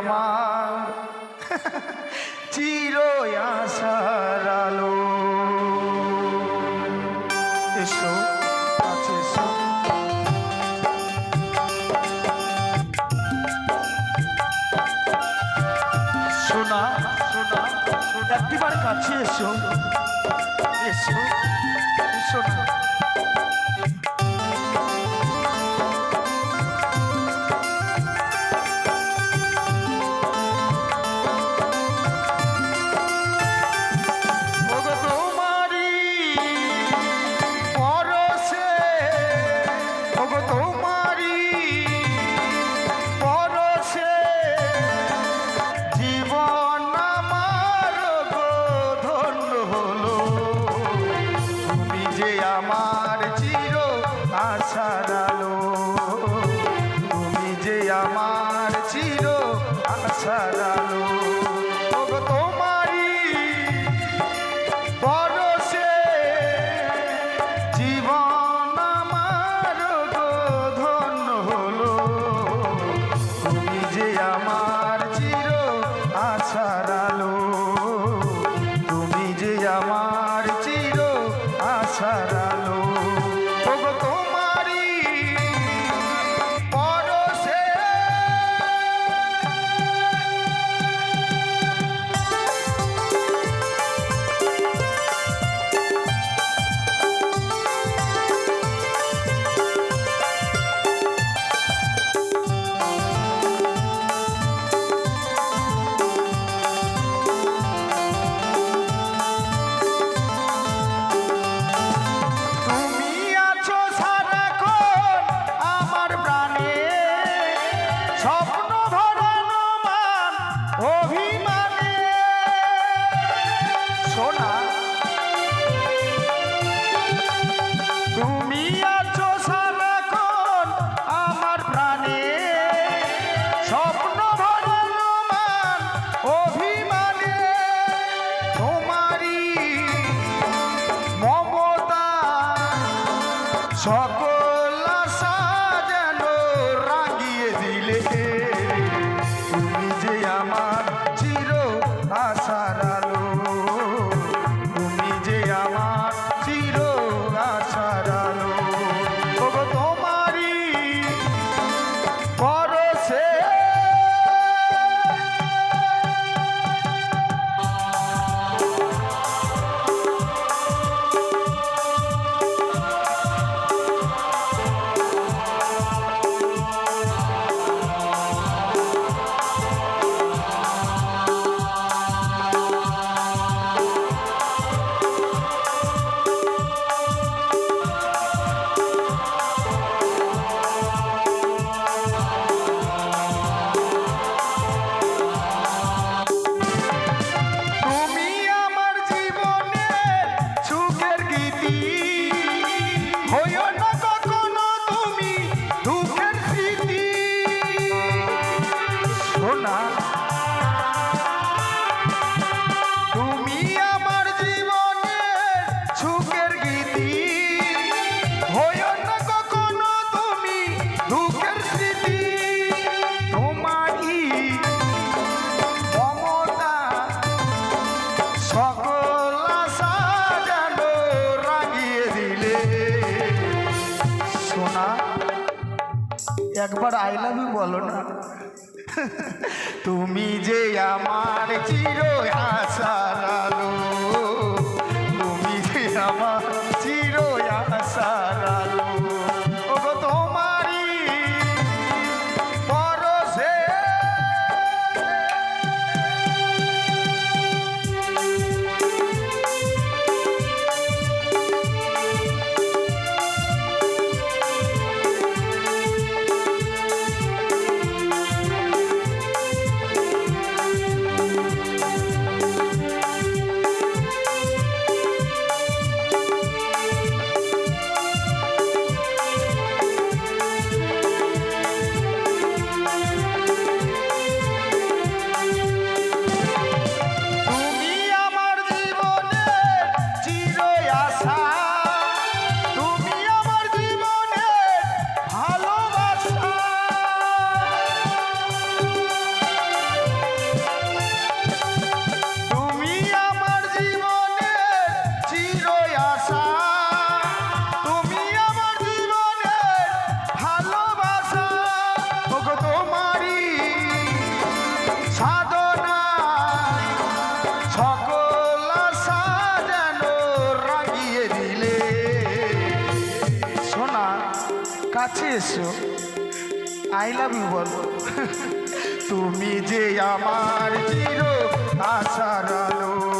আমার। চির আশার আলো। এসো শোনা শোনা একটিবার কাছে এসো। এসো এসো আমার চির আশার অভিমানে। সোনা তুমি আছো সারাক্ষণ আমার প্রাণে। স্বপ্ন ভরানো মান অভিমানে তোমারই মমতা। সকল তুমি আমার জীবনের সুখের গীতি। হইও না কখনো তুমি দুঃখের স্মৃতি। সকল আশা যেন রাগিয়ে দিলে। একবার আই লাভ ইউ বলো না। তুমি যে আমার চির আশার আলো তুমি যে আমার কাছে এসো। আই লাভ ইউ বল। তুমি যে আমার চির আশার আলো।